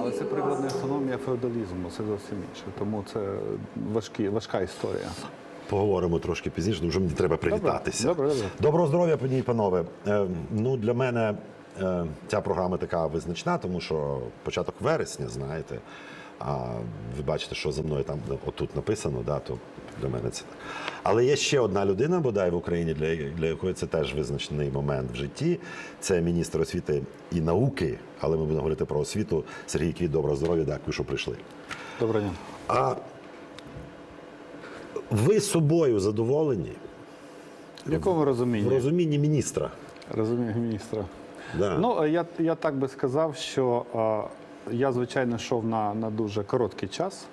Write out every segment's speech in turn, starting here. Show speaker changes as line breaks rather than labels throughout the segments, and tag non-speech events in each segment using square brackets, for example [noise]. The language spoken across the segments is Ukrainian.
але це прикладна
ласка.
економія феодалізму, це зовсім інше. Тому це важкі, важка історія.
Поговоримо трошки пізніше, тому що мені треба привітатися.
Добре, добре.
Доброго здоров'я, пані і панове. Е, ну, для мене е, ця програма така визначна, тому що початок вересня, знаєте. А ви бачите, що за мною там отут написано, да, то для мене це так. Але є ще одна людина, бодай в Україні, для, для якої це теж визначний момент в житті. Це міністр освіти і науки, але ми будемо говорити про освіту. Сергій Квіт, доброго здоров'я, дякую, що прийшли.
Доброго дня.
А ви собою задоволені
В якому
в
розумінні?
розумінні міністра?
Розумію міністра.
Да.
Ну, я, я так би сказав, що е, я, звичайно, йшов на, на дуже короткий час.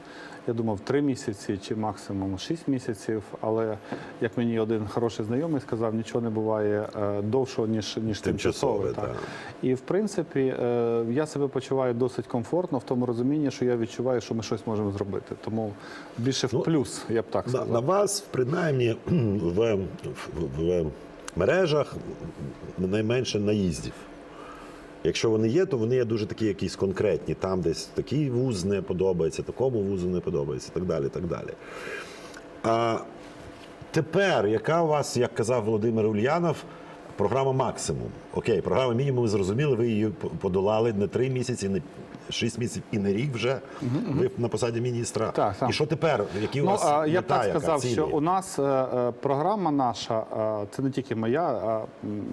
Я думав, три місяці чи максимум шість місяців. Але як мені один хороший знайомий сказав, нічого не буває е, довшого, ніж, ніж
Тимчасове,
так. І в принципі, е, я себе почуваю досить комфортно в тому розумінні, що я відчуваю, що ми щось можемо зробити. Тому більше в
Ну,
плюс, я б так сказав.
на вас, принаймні, [clears throat] в, в, в мережах найменше наїздів. Якщо вони є, то вони є дуже такі якісь конкретні. Там десь такий вуз не подобається, такому вузу не подобається, так далі. так далі. А тепер, яка у вас, як казав Володимир Ульянов, програма максимум? Окей, програма мінімум, зрозуміли, ви її подолали не три місяці, не шість місяців і не рік вже. Ви на посаді міністра.
Так, так.
І що тепер? Які у
Ну,
вас
а, я б
мета,
так
яка,
сказав,
цілі?
що у нас е, е, програма наша, е, це не тільки моя, а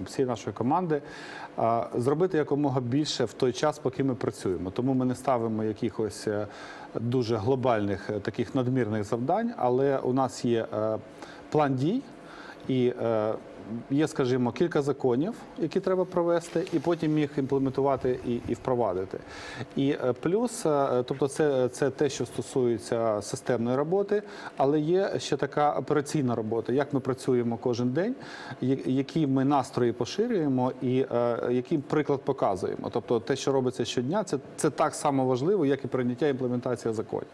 всієї нашої команди, зробити якомога більше в той час, поки ми працюємо. Тому ми не ставимо якихось дуже глобальних таких надмірних завдань, але у нас є план дій і. Є, скажімо, кілька законів, які треба провести, і потім їх імплементувати і, і впровадити. І е, плюс, е, тобто, це, це те, що стосується системної роботи, але є ще така операційна робота, як ми працюємо кожен день, які ми настрої поширюємо і е, який приклад показуємо. Тобто, те, що робиться щодня, це, це так само важливо, як і прийняття імплементація законів.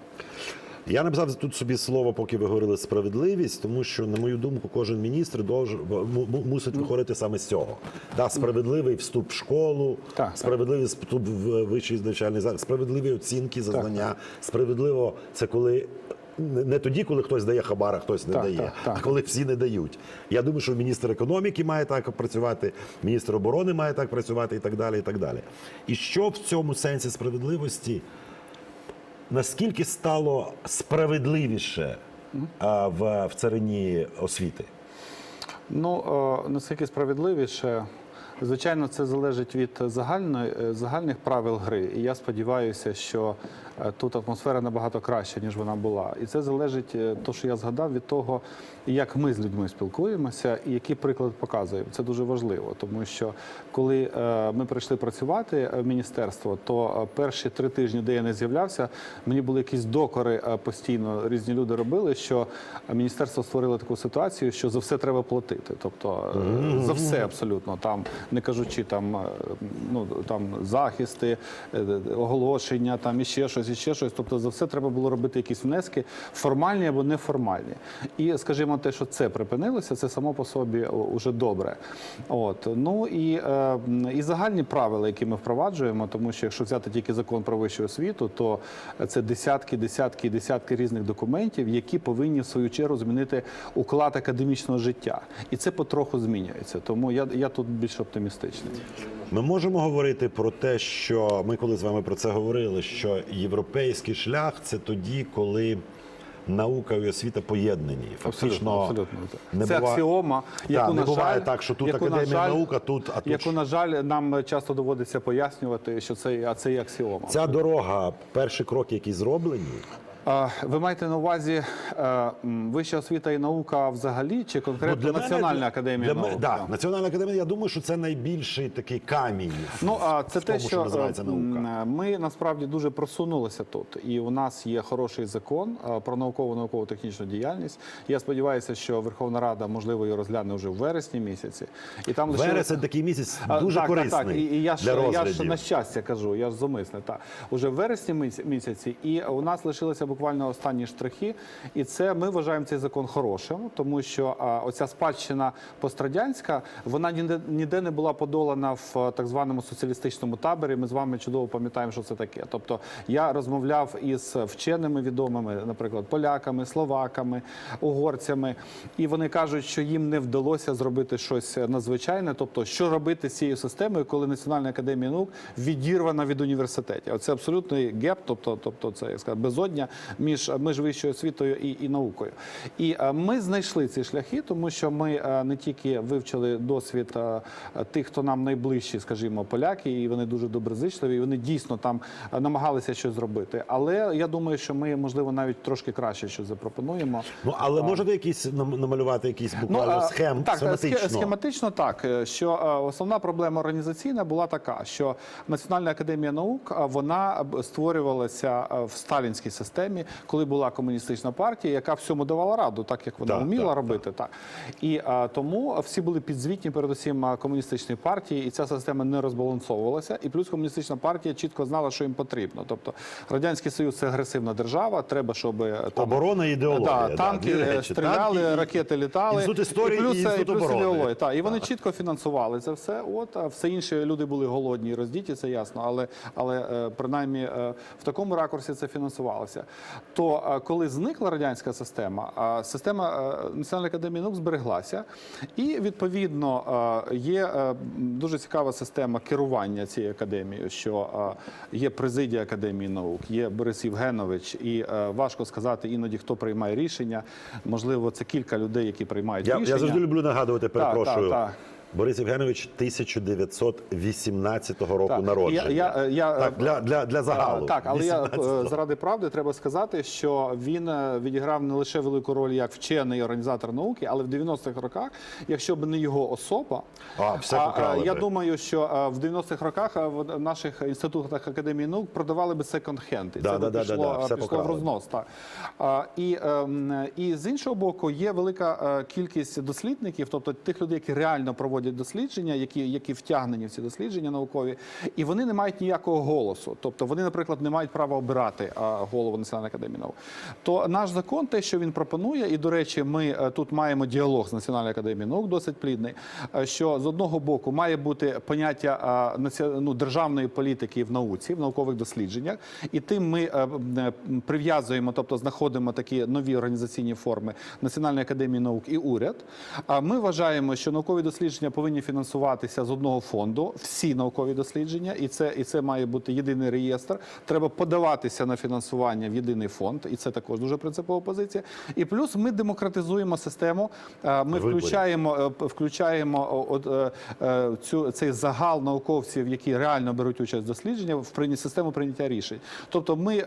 Я написав тут собі слово, поки ви говорили справедливість, тому що, на мою думку, кожен міністр му- мусить виходити саме з цього. Да, справедливий вступ в школу,
Так,
справедливий вступ в вищий навчальний заклад, справедливі оцінки за знання. Справедливо це коли. Не тоді, коли хтось дає хабар, а хтось не
Так,
дає,
так, так.
а коли всі не дають. Я думаю, що міністр економіки має так працювати, міністр оборони має так працювати і так далі. І так далі. І що в цьому сенсі справедливості наскільки стало справедливіше в, царині освіти?
Ну е, наскільки справедливіше, звичайно, це залежить від загальної е, загальних правил гри. І я сподіваюся, що е, тут атмосфера набагато краща, ніж вона була. І це залежить, е, то, що я згадав, від того, як ми з людьми спілкуємося і який приклад показуємо. Це дуже важливо, тому що коли ми прийшли працювати в міністерство, то перші три тижні, де я не з'являвся, мені були якісь докори постійно. Різні люди робили, що міністерство створило таку ситуацію, що за все треба платити. Тобто за все абсолютно там, не кажучи там, е, ну там захисти, е, оголошення, там іще щось, іще щось. Тобто за все треба було робити якісь внески, формальні або неформальні. І скажімо, те, що це припинилося, це само по собі уже добре. От ну і, е, і загальні правила, які ми впроваджуємо, тому що якщо взяти тільки закон про вищу освіту, то це десятки, десятки, десятки різних документів, які повинні в свою чергу змінити уклад академічного життя, і це потроху змінюється. Тому я, я тут більш оптимістичний.
Ми можемо говорити про те, що ми коли з вами про це говорили, що європейський шлях це тоді, коли наука і освіта поєднані. Фактично,
абсолютно.
не
це
бува-
аксіома,
Да,
яку
не
на
буває
жаль,
так, що тут
яку, на
академія
жаль,
наук, а тут, а тут
яку, на жаль, нам часто доводиться пояснювати, що це, а це є аксіома.
ця дорога, перші кроки, які зроблені.
А, Ви маєте на увазі е, вища освіта і наука взагалі, чи конкретно Національна
мене-
академія
для
наук?
мене- да, Національна академія, я думаю, що це найбільший такий камінь.
Ну а це
в
те,
тому,
що
називається
е,
наука.
ми насправді дуже просунулися тут, і у нас є хороший закон е, про наукову наукову технічну діяльність. Я сподіваюся, що Верховна Рада можливо його розгляне вже в вересні місяці. І там лишилося-
Вересень такий місяць
А,
дуже
так,
корисний
Так, так. І, і я ж
для
я
розглядів.
ж на щастя кажу, я ж зумисне. Так уже в вересні місяці, і у нас лишилися буквально останні штрихи. І це ми вважаємо цей закон хорошим, тому що оця спадщина пострадянська вона ніде не була подолана в так званому соціалістичному таборі. Ми з вами чудово пам'ятаємо, що це таке. Тобто я розмовляв із вченими відомими, наприклад, поляками, словаками, угорцями, і вони кажуть, що їм не вдалося зробити щось надзвичайне. Тобто, що робити з цією системою, коли Національна академія наук відірвана від університетів. Оце абсолютний геп, тобто, тобто це як сказати, безодня між, між вищою освітою і, і наукою. І е, ми знайшли ці шляхи, тому що ми е, не тільки вивчили досвід е, тих, хто нам найближчі, скажімо, поляки, і вони дуже доброзичливі, і вони дійсно там е, намагалися щось зробити. Але я думаю, що ми можливо навіть трошки краще щось запропонуємо.
Ну, але можете якісь намалювати якісь буквально
а,
схем
так,
схематично?
схе- схематично так, е, що е, основна проблема організаційна була така, що Національна академія наук е, вона створювалася е, в сталінській системі, коли була комуністична партія, яка всьому давала раду, так як вона вміла робити. Так. І тому всі були підзвітні, передусім комуністичній партії, і ця система не розбалансовувалася. І плюс комуністична партія чітко знала, що їм потрібно. Тобто радянський союз це агресивна держава. Треба, щоб е, там
Оборона і ідеологія.
Да, танки
речі.
стріляли,
Танки
ракети літали.
Інститут історії
і плюс,
і Інститут
плюс
оборони.
ідеологія. Так, і вони чітко фінансували це все. От а все інше люди були голодні і роздіті, це ясно. Але але е, принаймні е, в такому ракурсі це фінансувалося. То е, коли зникла радянська система, система е, Національної академії наук збереглася, і відповідно е, є е, дуже цікава система керування цією академією, що е, є президія академії наук, є Борис Євгенович, і е, важко сказати іноді, хто приймає рішення. Можливо, це кілька людей, які приймають
Я,
рішення.
я завжди люблю нагадувати, перепрошую.
так, так.
Борис Євгенович 1918 року
Так,
народження.
я- я- я-
так, для, для, для загалу.
Так, але я
18-го.
е, заради правди треба сказати, що він е, відіграв не лише велику роль як вчений організатор науки, але в 90-х роках, якщо б не його особа,
А, все
а, е, я
би.
думаю, що е, в 90-х роках е, в наших інститутах академії наук продавали би секонд-хенд. І
Да,
це
да, да,
пішло,
да, да,
е, пішло в рознос. Так. А, і, ем, і з іншого боку, є велика е, кількість дослідників, тобто тих людей, які реально проводять дослідження, які, які втягнені в ці дослідження наукові, і вони не мають ніякого голосу. Тобто вони, наприклад, не мають права обирати голову Національної академії наук. То наш закон, те, що він пропонує, і до речі, ми е, тут маємо діалог з Національною академією наук, досить плідний. е, Що з одного боку має бути поняття ну, державної політики в науці, в наукових дослідженнях, і тим ми е, прив'язуємо, тобто знаходимо такі нові організаційні форми Національної академії наук і уряд. А ми вважаємо, що наукові дослідження повинні фінансуватися з одного фонду, всі наукові дослідження, і це, і це має бути єдиний реєстр. Треба подаватися на фінансування в єдиний фонд, і це також дуже принципова позиція. І плюс ми демократизуємо систему. е, Ми включаємо, е, включаємо от, е, цю цей загал науковців, які реально беруть участь в дослідженні, в прийні систему прийняття рішень. Тобто, ми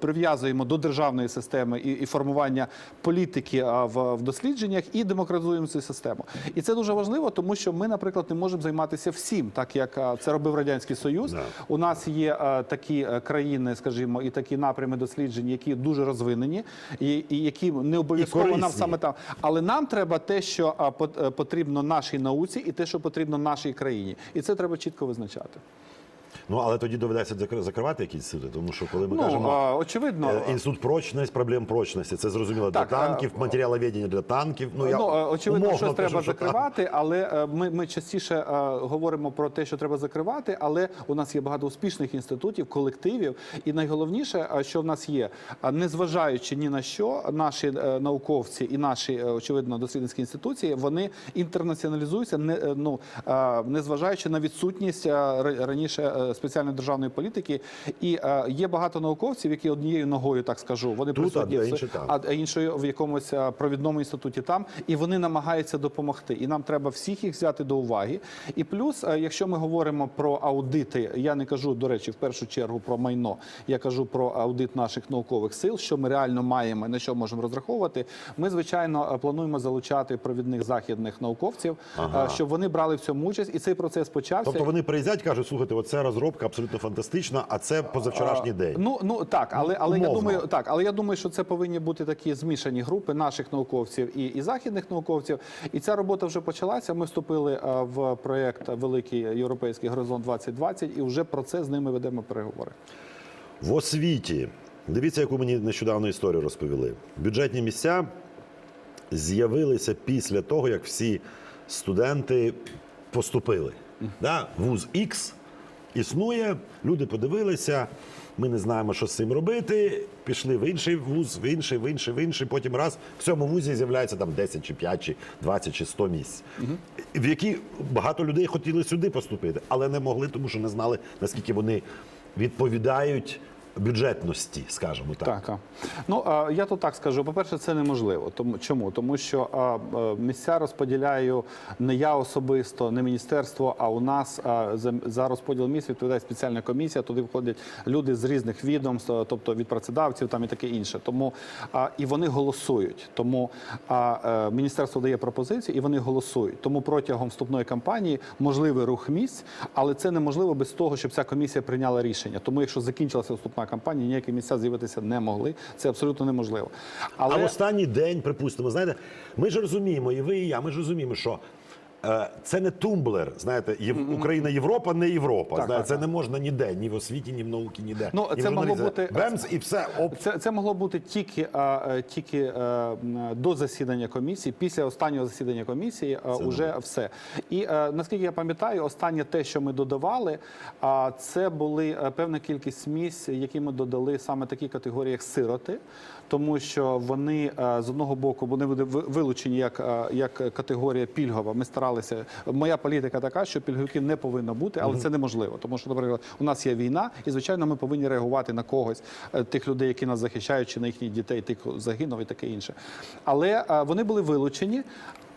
прив'язуємо до державної системи і, і формування політики в, в дослідженнях і демократизуємо цю систему. І це дуже важливо, тому що ми, наприклад, не можемо займатися всім, так як це робив радянський союз.
Да.
У нас є е, такі е, країни, скажімо, і такі напрями досліджень, які дуже розвинені, і, і які не обов'язково нам саме там. Але нам треба те, що е, потрібно нашій науці, і те, що потрібно нашій країні, і це треба чітко визначати.
Ну, але тоді доведеться закр- закривати якісь суди, тому що коли ми
Ну
кажемо.
а, очевидно,
е, Інститут прочність, проблем прочності. Це зрозуміло для
Так, а-
танків, матеріаловедення для танків. Ну, я
Ну, е, очевидно,
умовно
щось треба
що
закривати, але е, ми, ми частіше е, говоримо про те, що треба закривати, але у нас є багато успішних інститутів, колективів. І найголовніше, що в нас є, е, незважаючи ні на що, наші науковці і наші, очевидно, дослідницькі інституції, вони інтернаціоналізуються, не, ну, незважаючи на відсутність раніше спеціальної державної політики. І е, є багато науковців, які однією ногою, так скажу, вони
Тут,
присутні
а інші там.
а іншою в якомусь е, провідному інституті там, і вони намагаються допомогти. І нам треба всіх їх взяти до уваги. І плюс, е, якщо ми говоримо про аудити, я не кажу, до речі, в першу чергу про майно, я кажу про аудит наших наукових сил, що ми реально маємо, на що можемо розраховувати. Ми, звичайно, е, плануємо залучати провідних західних науковців,
Ага.
щоб вони брали в цьому участь, і цей процес почався.
Тобто вони приїздять, кажуть, слухайте, оце розробка абсолютно фантастична, а це позавчорашній день.
Ну ну так, але але я думаю, так, але я думаю, що це повинні бути такі змішані групи наших науковців і, і західних науковців. І ця робота вже почалася. Ми вступили е, в проєкт Великий Європейський горизонт 2020 і вже про це з ними ведемо переговори.
В освіті. Дивіться, яку мені нещодавно історію розповіли. Бюджетні місця з'явилися після того, як всі студенти поступили. Да? Вуз X існує, люди подивилися. Ми не знаємо, що з цим робити. Пішли в інший вуз, в інший, в інший, в інший. Потім раз в цьому вузі з'являється там 10 чи 5, чи 20 чи 100 місць, в які багато людей хотіли сюди поступити, але не могли, тому що не знали, наскільки вони відповідають бюджетності, скажімо так.
Так, ну я тут так скажу. По-перше, це неможливо. Тому чому? Тому що місця розподіляю не я особисто, не міністерство. А у нас за, за розподіл місць відповідає спеціальна комісія. Туди входять люди з різних відомств, тобто від працедавців там і таке інше. Тому і вони голосують. Тому е, міністерство дає пропозиції, і вони голосують. Тому протягом вступної кампанії можливий рух місць, але це неможливо без того, щоб ця комісія прийняла рішення. Тому, якщо закінчилася вступна кампанія, ніякі місця з'явитися не могли. Це абсолютно неможливо.
А в останній день, припустимо, знаєте, ми ж розуміємо, і ви, і я, ми ж розуміємо, що. Е, Це не тумблер, знаєте. Україна, Європа, не Європа.
Так,
знаєте,
так,
це
так.
не можна ніде, ні в освіті, ні в науці, ніде.
Ну,
ні
це
в
могло бути-
Бемс і все. Оп.
Це, це могло бути тільки, а, е, тільки е, до засідання комісії. Після останнього засідання комісії е, уже все. І наскільки я пам'ятаю, останнє те, що ми додавали, а, це були певна кількість місць, які ми додали саме такі категорії, як сироти, тому що вони з одного боку вони вилучені як, як категорія пільгова. Ми старалися. Моя політика така, що пільговиків не повинно бути, але це неможливо. Тому що, наприклад, у нас є війна, і звичайно, ми повинні реагувати на когось, е, тих людей, які нас захищають, чи на їхніх дітей, тих загинув і таке інше. Але е, вони були вилучені.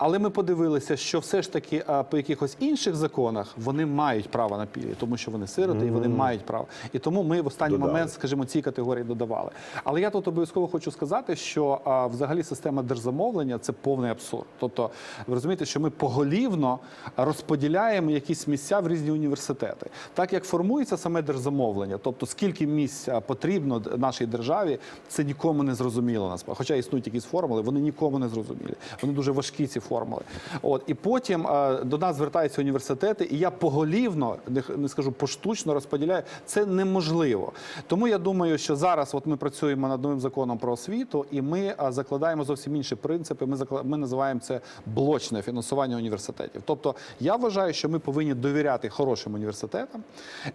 Але ми подивилися, що все ж таки по якихось інших законах вони мають право на пільги, тому що вони сироти і вони мають право. І тому ми в останній
Додали.
момент, скажімо, ці категорії додавали. Але я тут обов'язково хочу сказати, що а, взагалі система держзамовлення це повний абсурд. Тобто, ви розумієте, що ми поголівно розподіляємо якісь місця в різні університети. Так як формується саме держзамовлення, тобто скільки місць потрібно нашій державі, це нікому не зрозуміло насправді. Хоча існують якісь формули, вони нікому не зрозумілі. Вони дуже важкі ці формули. От і потім а, до нас звертаються університети, і я поголівно, не, скажу поштучно розподіляю. Це неможливо. Тому я думаю, що зараз от ми працюємо над новим законом про освіту, і ми а, закладаємо зовсім інші принципи. Ми закла- ми називаємо це блочне фінансування університетів. Тобто я вважаю, що ми повинні довіряти хорошим університетам.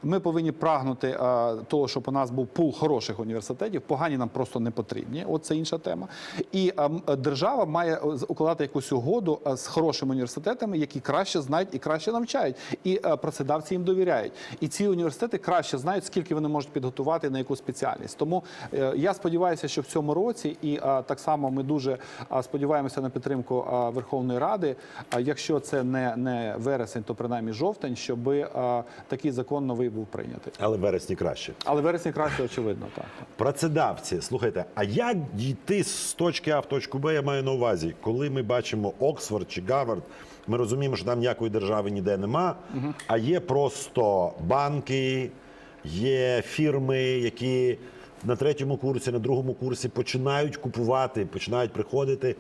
Ми повинні прагнути а, того, щоб у нас був пул хороших університетів. Погані нам просто не потрібні. От це інша тема. І а, держава має е, укладати якусь угоду а, з хорошими університетами, які краще знають і краще навчають. І працедавці їм довіряють. І ці університети краще знають, скільки вони можуть підготувати на яку спеціальність. Тому е, я сподіваюся, що в цьому році, і так само ми дуже сподіваємося на підтримку Верховної Ради. Якщо це не, не вересень, то принаймні жовтень, щоб такий закон новий був прийнятий.
Але вересні краще.
Але вересень краще, очевидно, так.
Працедавці, слухайте, а як дійти з точки А в точку Б, я маю на увазі, коли ми бачимо Оксфорд чи Гавард, ми розуміємо, що там ніякої держави ніде нема, а є просто банки, є фірми, які на третьому курсі, на другому курсі починають купувати, починають приходити,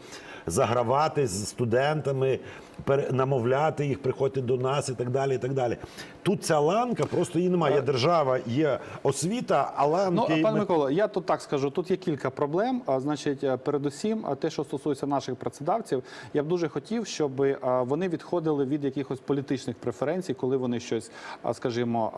загравати з студентами, намовляти їх, приходьте до нас і так далі. і так далі. Тут ця ланка, просто її немає. Є держава, є освіта, а
Ну,
ланки...
пане Микола, я тут так скажу. Тут є кілька проблем. Значить, е, передусім, те, що стосується наших працедавців, я б дуже хотів, щоб е, вони відходили від якихось політичних преференцій, коли вони щось, скажімо,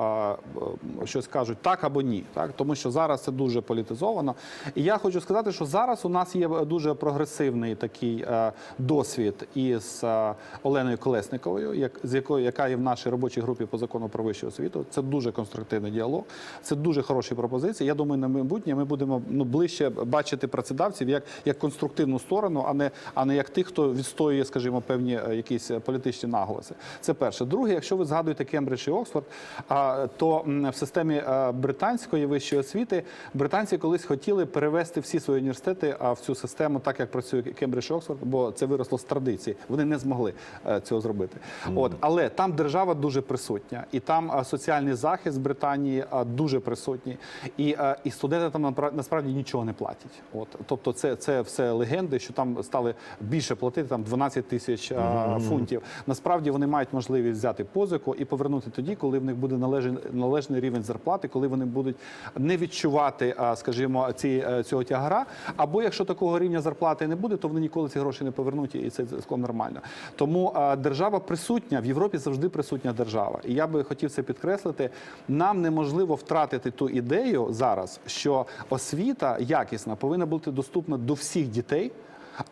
е, щось кажуть так або ні. Так, тому що зараз це дуже політизовано. І я хочу сказати, що зараз у нас є дуже прогресивний такий е, досвід із е, Оленою Колесниковою, як з якою яка є в нашій робочій групі по закону про вищу освіту. Це дуже конструктивний діалог. Це дуже хороші пропозиції. Я думаю, на майбутнє ми будемо ну ближче бачити працедавців як, як конструктивну сторону, а не а не як тих, хто відстоює, скажімо, певні е, якісь е, політичні наголоси. Це перше. Друге, якщо ви згадуєте Кембридж і Оксфорд, а, то в системі е, британської вищої освіти британці колись хотіли перевести всі свої університети в цю систему, так як працює Кембридж і Оксфорд, бо це виросло з традиції. Вони не змогли цього зробити. От але там держава дуже присутня, і там е, соціальний захист Британії е, дуже присутній, і, е, і студенти там насправді нічого не платять. От тобто, це, це все легенди, що там стали більше платити там 12 тисяч е, фунтів. Насправді вони мають можливість взяти позику і повернути тоді, коли в них буде належний, належний рівень зарплати, коли вони будуть не відчувати, скажімо, ці, е, цього тягара. Або якщо такого рівня зарплати не буде, то вони ніколи ці гроші не повернуть, і це цілком нормально. Тому е, держава присутня в Європі завжди присутня держава. І я би хотів це підкреслити. Нам неможливо втратити ту ідею зараз, що освіта якісна повинна бути доступна до всіх дітей.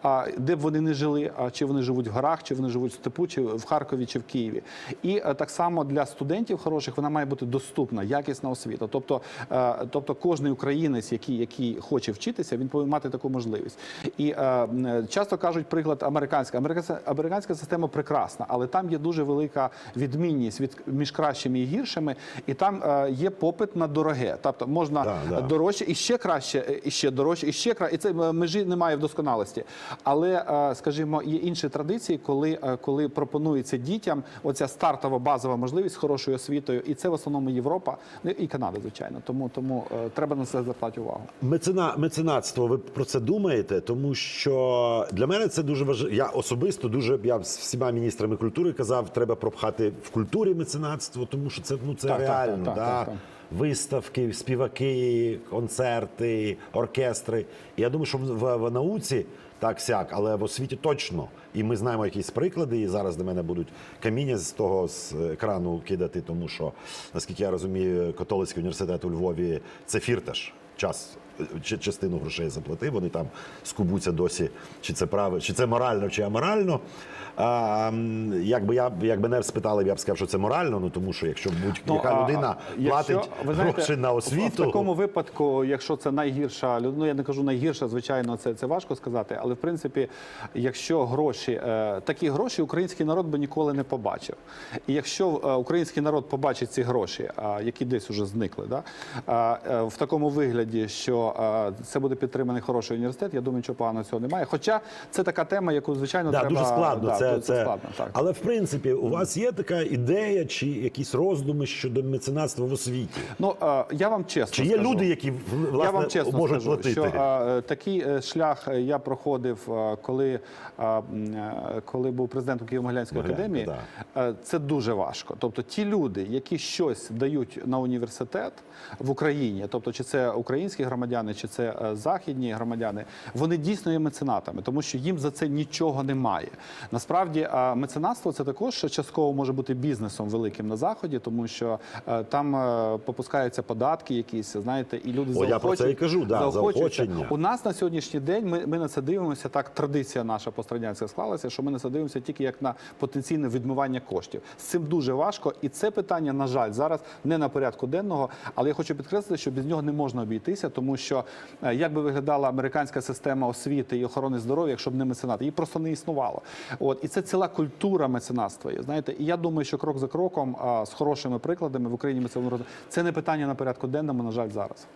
А де б вони не жили, а чи вони живуть в горах, чи вони живуть в степу, чи в Харкові, чи в Києві. І е, так само для студентів хороших вона має бути доступна, якісна освіта. Тобто, е, тобто кожен українець, який, який хоче вчитися, він повинен мати таку можливість. І е, часто кажуть приклад американська. Американська, американська система прекрасна, але там є дуже велика відмінність від між кращими і гіршими, і там є попит на дороге. Тобто можна
Да, да.
дорожче і ще краще, і ще дорожче, і ще краще. І це межі немає в досконалості. Але, е, скажімо, є інші традиції, коли, е, коли пропонується дітям оця стартова базова можливість з хорошою освітою, і це в основному Європа ну, і Канада, звичайно. Тому тому е, треба на це звертати увагу.
Мецена, меценатство, ви про це думаєте? Тому що для мене це дуже важливо. Я особисто дуже я з всіма міністрами культури казав, треба пропхати в культурі меценатство, тому що це ну це
Так, так,
реально.
так,
да?
так, так.
Виставки, співаки, концерти, оркестри. Я думаю, що в, в, науці так сяк, але в освіті точно. І ми знаємо якісь приклади. І зараз до мене будуть каміння з того з екрану кидати, тому що наскільки я розумію, католицький університет у Львові це фірташ. Час частину грошей заплатив. Вони там скубуться досі, чи це право, чи це морально, чи аморально. А, якби я якби не спитали, я б сказав, що це морально. Ну тому що якщо будь-яка
а,
людина
якщо,
платить
ви знаєте,
гроші на освіту,
В такому випадку, якщо це найгірша ну я не кажу найгірша, звичайно, це, це важко сказати. Але в принципі, якщо гроші, е, такі гроші український народ би ніколи не побачив. І якщо е, український народ побачить ці гроші, які десь уже зникли, да, е, в такому вигляді, що це буде підтриманий хороший університет, я думаю, нічого поганого цього немає. Хоча це така тема, яку звичайно
Да,
треба
дуже складно.
да,
це,
це,
це...
складно. Так.
Але в принципі, у вас є така ідея чи якісь роздуми щодо меценатства в освіті?
Ну я вам чесно
Чи є
скажу.
люди, які власне
я вам чесно
можуть
скажу,
платити?
що такий е, шлях е, я проходив, е, коли, коли був президентом Києво-Могилянської академії. Це дуже важко. Тобто, ті люди, які щось дають на університет в Україні, тобто чи це українські громадяни, чи це е, західні громадяни, вони дійсно є меценатами, тому що їм за це нічого немає. Насправді, меценатство це також частково може бути бізнесом великим на заході, тому що е, там е, попускаються податки, якісь знаєте, і люди
О, я про це і кажу, да,
заохочуються.
заохочення.
У нас на сьогоднішній день ми, ми на це дивимося. Так традиція наша пострадянська склалася, що ми на це дивимося тільки як на потенційне відмивання коштів. З цим дуже важко, і це питання, на жаль, зараз не на порядку денного. Але я хочу підкреслити, що без нього не можна обійтися, тому що е, як би виглядала американська система освіти і охорони здоров'я, якщо б не меценат, її просто не існувало. От і це ціла культура меценатства. є, Знаєте, і я думаю, що крок за кроком а, з хорошими прикладами в Україні ми це Це не питання на порядку денному, на жаль, зараз.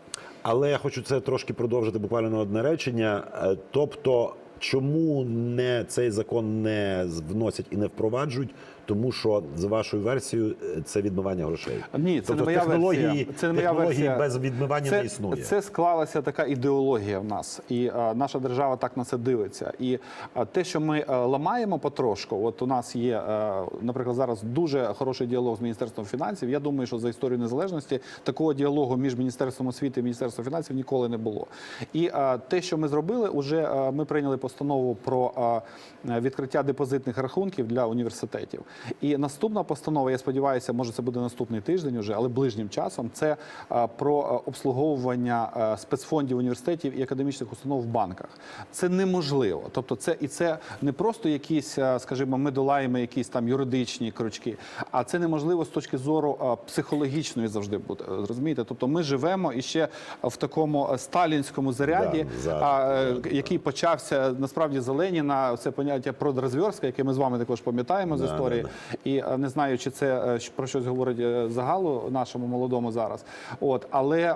Але я хочу це трошки продовжити буквально на одне речення. Е, Тобто, чому не цей закон не вносять і не впроваджують? Тому що за вашою версією е, це відмивання грошей.
Ні, це
тобто,
не моя
технології,
версія. Це не моя
технології
версія.
без відмивання
це,
не існує.
Це склалася така ідеологія в нас, і е, наша держава так на це дивиться. І е, те, що ми е, ламаємо потрошку, от у нас є, е, наприклад, зараз дуже хороший діалог з міністерством фінансів. Я думаю, що за історію незалежності такого діалогу між міністерством освіти і міністерством фінансів ніколи не було. І е, те, що ми зробили, уже е, ми прийняли постанову про е, відкриття депозитних рахунків для університетів. І наступна постанова, я сподіваюся, може це буде наступний тиждень уже, але ближнім часом це е, про е, обслуговування е, спецфондів університетів і академічних установ в банках. Це неможливо. Тобто, це і це не просто якісь, скажімо, ми долаємо якісь там юридичні крючки, а це неможливо з точки зору психологічної завжди буде. Розумієте? Тобто, ми живемо іще в такому сталінському заряді,
Да,
а,
да,
який почався насправді за Леніна. Це поняття продрозв'язка, яке ми з вами також пам'ятаємо з історії. І е, не знаю, чи це е, про щось говорить е, загалу нашому молодому зараз. От, але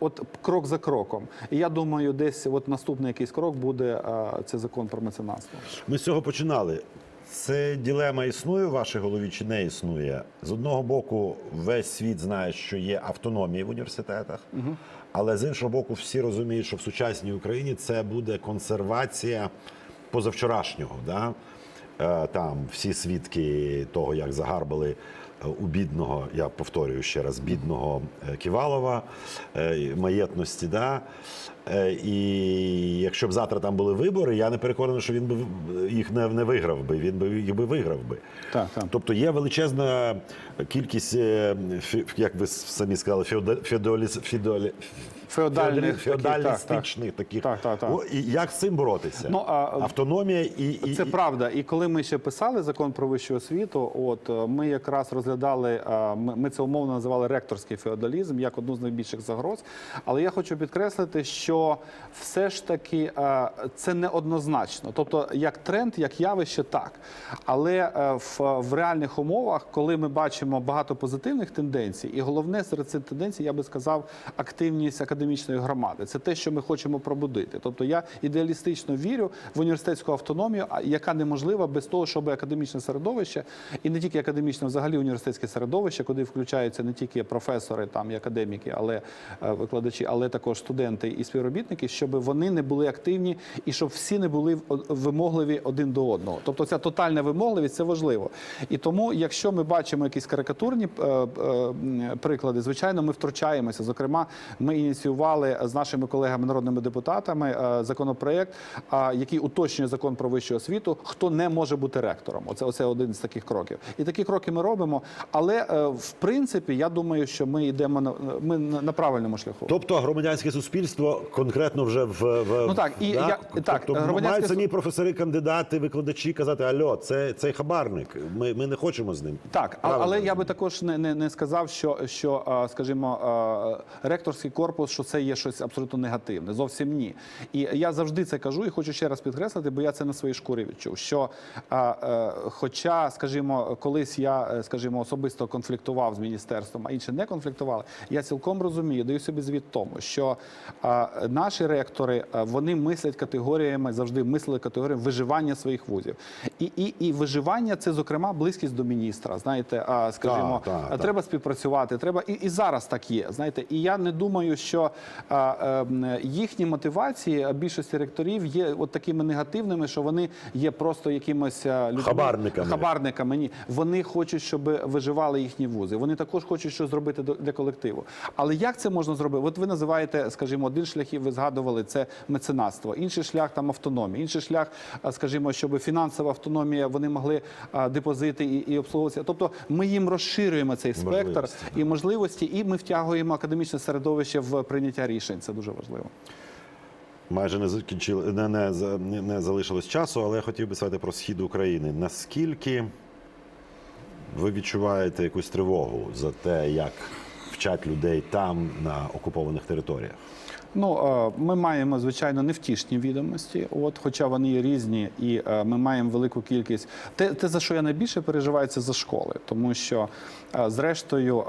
от крок за кроком. І я думаю, десь от наступний якийсь крок буде це закон про меценатство.
Ми з цього починали. Це ділема існує в вашій голові чи не існує? З одного боку, весь світ знає, що є автономія в університетах, але з іншого боку, всі розуміють, що в сучасній Україні це буде консервація позавчорашнього. Да? Е, Там всі свідки того, як загарбали е, у бідного, я повторюю ще раз, бідного е, Ківалова маєтності. Да? Е, І якщо б завтра там були вибори, я не переконаний, що він би їх не, не виграв би. Він би їх би виграв би.
Так, так.
Тобто є величезна кількість, е, як ви самі сказали, феода- феодаліз, феодалі,
Феодальних
феодалістичних таких.
Так, так, так.
І як з цим боротися?
Ну, а-
Автономія і, і
Це
і-
правда. І коли ми ще писали закон про вищу освіту, от е, ми якраз розглядали, ми це умовно називали ректорський феодалізм як одну з найбільших загроз. Але я хочу підкреслити, що все ж таки е, це неоднозначно. Тобто, як тренд, як явище, так. Але е, в, в реальних умовах, коли ми бачимо багато позитивних тенденцій, і головне серед цих тенденцій, я би сказав, активність академічної громади. Це те, що ми хочемо пробудити. Тобто я ідеалістично вірю в університетську автономію, яка неможлива без того, щоб академічне середовище, і не тільки академічне, взагалі університетське середовище, куди включаються не тільки професори там і академіки, але е, викладачі, але також студенти і співробітники, щоб вони не були активні і щоб всі не були вимогливі один до одного. Тобто ця тотальна вимогливість це важливо. І тому, якщо ми бачимо якісь карикатурні е, е, приклади, звичайно, ми втручаємося. Зокрема, ми ініціювали з нашими колегами народними депутатами е, законопроект, який уточнює закон про вищу освіту, хто не може бути ректором. Оце оце один з таких кроків. І такі кроки ми робимо. Але в принципі, я думаю, що ми йдемо на ми на правильному шляху.
Тобто громадянське суспільство конкретно вже в, в
Ну так, і я- так,
тобто
громадянське
мають самі професори, кандидати, викладачі казати: Альо, це цей хабарник. Ми, ми не хочемо з ним.
Так,
Правильно
але я би також не, не, не сказав, що, що скажімо, ректорський корпус, що це є щось абсолютно негативне. Зовсім ні. І я завжди це кажу, і хочу ще раз підкреслити, бо я це на своїй шкурі відчув. Що, е, хоча, скажімо, колись я, е, скажімо, особисто конфліктував з міністерством, а інші не конфліктували, я цілком розумію, даю собі звіт тому, що наші ректори вони мислять категоріями, завжди мислили категоріями виживання своїх вузів. І, і, і виживання це, зокрема, близькість до міністра. Знаєте, а, скажімо,
Так, так,
а,
так.
треба співпрацювати. Треба і, і зараз так є. Знаєте, і я не думаю, що а, ем, їхні мотивації більшості ректорів є от такими негативними, що вони є просто якимось людьми,
Хабарниками.
хабарниками. Ні, вони хочуть, щоб виживали їхні вузи. Вони також хочуть щось зробити для колективу. Але як це можна зробити? От ви називаєте, скажімо, один шлях, і ви згадували це меценатство, інший шлях там автономія, інший шлях, скажімо, щоб фінансова автономія вони могли депозити і, і обслуговуватися. Тобто ми їм розширюємо цей спектр
Можливості,
і можливості, і ми втягуємо академічне середовище в прийняття рішень. Це дуже важливо.
Майже не закінчили, не, не, не залишилось часу, але я хотів би сказати про схід України. Наскільки ви відчуваєте якусь тривогу за те, як вчать людей там, на окупованих територіях?
Ну, е, ми маємо звичайно невтішні відомості, от, хоча вони є різні, і е, ми маємо велику кількість. Те, те, за що я найбільше переживаю, це за школи, тому що, е, зрештою,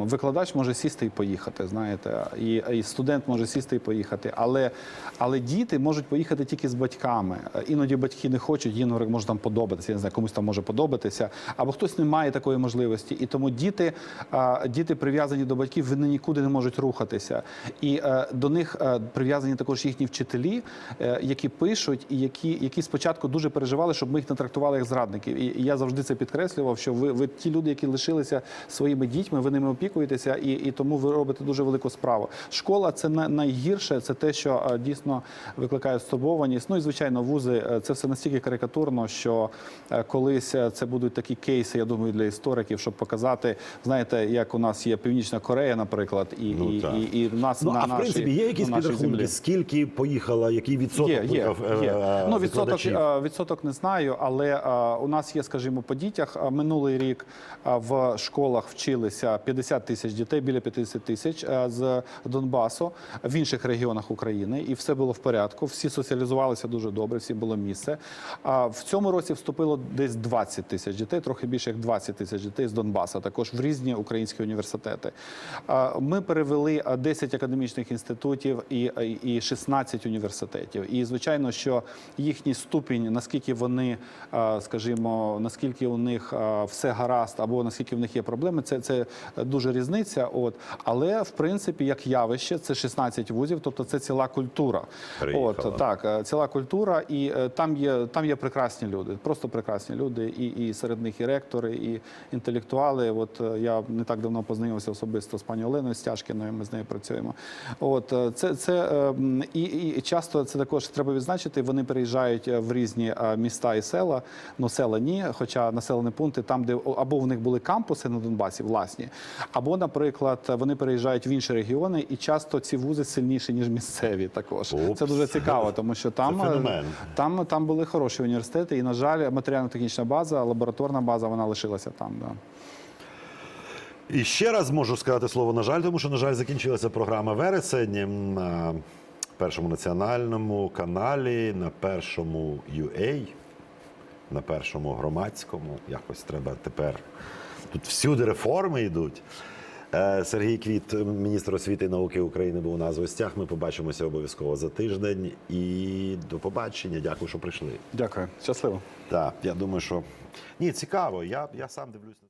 викладач може сісти і поїхати, знаєте, і, і студент може сісти і поїхати, але, але діти можуть поїхати тільки з батьками. Іноді батьки не хочуть, їм може там подобатися. Я не знаю, комусь там може подобатися, або хтось не має такої можливості. І тому діти, діти прив'язані до батьків, вони нікуди не можуть рухатися. І до них е, прив'язані також їхні вчителі, е, які пишуть і які, які спочатку дуже переживали, щоб ми їх не трактували як зрадників. І, я завжди це підкреслював, що ви, ви ті люди, які лишилися своїми дітьми, ви ними опікуєтеся, і, і тому ви робите дуже велику справу. Школа це на- найгірше, це те, що е, дійсно викликає стурбованість. Ну і звичайно, вузи це все настільки карикатурно, що колись це будуть такі кейси, я думаю, для істориків, щоб показати, знаєте, як у нас є Північна Корея, наприклад, і,
Ну,
і, і, і в нас
Ну,
на
а в
нашій,
принципі, є якісь
на нашій
підрахунки,
землі.
скільки поїхало, який відсоток
Є, є,
е,
є.
е,
Ну, відсоток,
викладачів?
е, відсоток не знаю, але е, у нас є, скажімо, по дітях. Е, Минулий рік е, в школах вчилися 50 тисяч дітей, біля 50 тисяч е, з Донбасу в інших регіонах України, і все було в порядку. Всі соціалізувалися дуже добре, всі було місце. А в цьому році вступило десь 20 тисяч дітей, трохи більше як 20 тисяч дітей з Донбасу, також в різні українські університети. Е, Ми перевели е, 10 академічних інститутів і, і 16 університетів. І звичайно, що їхній ступінь, наскільки вони, е, скажімо, наскільки у них е, все гаразд, або наскільки в них є проблеми, це, це дуже різниця. От але в принципі, як явище, це 16 вузів, тобто це ціла культура. От так, е, ціла культура, і там є там є прекрасні люди, просто прекрасні люди, і, і серед них і ректори, і інтелектуали. От я не так давно познайомився особисто з пані Оленою Стяжкіною. Ми з нею працюємо. От е, це це е, і, і часто це також треба відзначити. Вони переїжджають е, в різні міста і села. Ну села ні, хоча населені пункти там, де або в них були кампуси на Донбасі, власні, або, наприклад, вони переїжджають в інші регіони, і часто ці вузи сильніші ніж місцеві. Також
Упс.
це дуже цікаво, тому що там, там, там були хороші університети, і на жаль, матеріально-технічна база, лабораторна база, вона лишилася там. Да.
І ще раз можу сказати слово на жаль, тому що, на жаль, закінчилася програма вересень на першому національному каналі, на першому UA, на першому громадському. Якось треба тепер. Тут всюди реформи йдуть. Е, Сергій Квіт, міністр освіти і науки України, був у нас в гостях. Ми побачимося обов'язково за тиждень. І до побачення. Дякую, що прийшли.
Дякую, щасливо.
Так, я думаю, що ні, цікаво. Я, я сам дивлюсь.